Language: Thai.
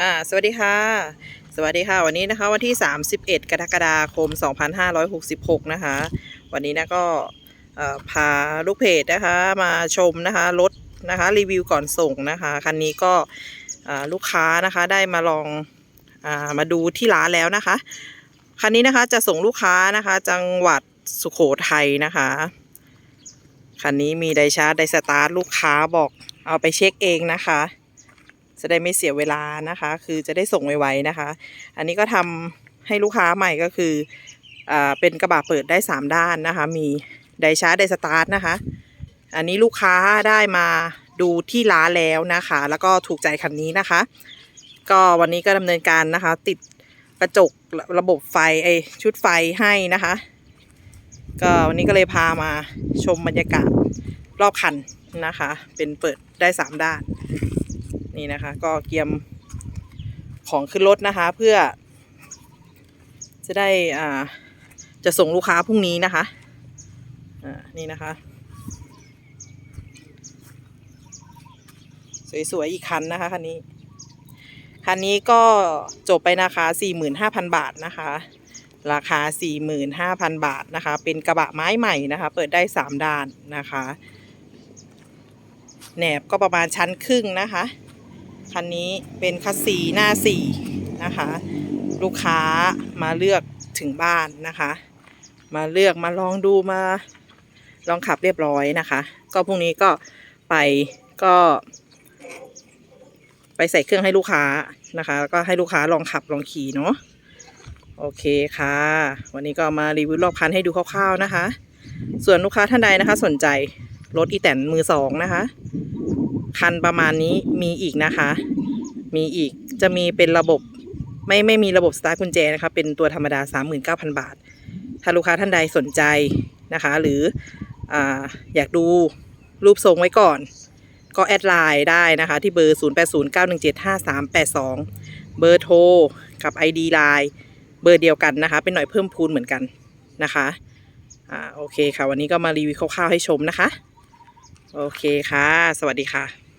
อ่าสวัสดีค่ะ สวัสดีค่ะ วันนี้นะคะ วันที่ 31 กรกฎาคม 2566 นะคะ วันนี้นะก็พาลูกเพจนะคะ มาชมนะคะรถนะคะ รีวิวก่อนส่งนะคะคันนี้ก็ลูกค้านะคะได้มาลองอามาดูที่ร้านแล้วนะคะคันนี้นะคะจะส่งลูกค้านะคะ จังหวัดสุโขทัยนะคะคันนี้มีไดชาร์จไดสตาร์ทลูกค้าบอกเอาไปเช็คเองนะคะ จะได้ไม่เสียเวลานะคะ คือจะได้ส่งไวๆนะคะ อันนี้ก็ทำให้ลูกค้าใหม่ก็คืออ่าเป็นกระบะเปิดได้ 3 ด้านนะคะ มีไดชาร์จไดสตาร์ทนะคะ อันนี้ลูกค้าได้มาดูที่ร้านแล้วนะคะ แล้วก็ถูกใจคันนี้นะคะ ก็วันนี้ก็ดำเนินการนะคะ ติดกระจกระบบไฟไอชุดไฟให้นะคะ ก็วันนี้ก็เลยพามาชมบรรยากาศรอบคันนะคะ เป็นเปิดได้ 3 ด้าน นี่นะคะ ก็เกียมของขึ้นรถนะคะ เพื่อ จะได้อ่าจะส่งลูกค้าพรุ่งนี้นะคะอ่านี่นะคะ สวยๆอีกคันนะคะคันนี้คันนี้ก็จบไปนะคะ 45,000 บาทนะคะ ราคา 45,000 บาทนะคะ เป็นกระบะไม้ใหม่นะคะ เปิดได้ 3 ด้านนะคะ แหนบก็ประมาณชั้นครึ่งนะคะ คันนี้เป็นคัสซีหน้าสี่นะคะ ลูกค้ามาเลือกถึงบ้านนะคะ มาเลือกมาลองดูมาลองขับเรียบร้อยนะคะ ก็พรุ่งนี้ก็ไปก็ ไปใส่เครื่องให้ลูกค้านะคะ แล้วก็ให้ลูกค้าลองขับลองขี่เนาะโอเคค่ะ วันนี้ก็มารีวิวรอบคันให้ดูคร่าวๆนะคะ ส่วนลูกค้าท่านใดนะคะ สนใจรถอีแตนมือสองนะคะ คันประมาณนี้มีอีกนะคะ มีอีกจะมีเป็นระบบไม่ไม่มีระบบสตาร์ทกุญแจนะคะเป็นตัวธรรมดา 39,000 บาท ถ้าลูกค้าท่านใดสนใจนะคะ หรือออยากดูรูปทรงไว้ก่อน ก็แอดไลน์ได้นะคะ ที่เบอร์ 0809175382 เบอร์โทรกับ ID ไลน์เบอร์เดียวกันนะคะ เป็นหน่วยเพิ่มพูนเหมือนกันนะคะอ่าโอเคค่ะ วันนี้ก็มารีวิวคร่าวๆให้ชมนะคะ โอเคค่ะ สวัสดีค่ะ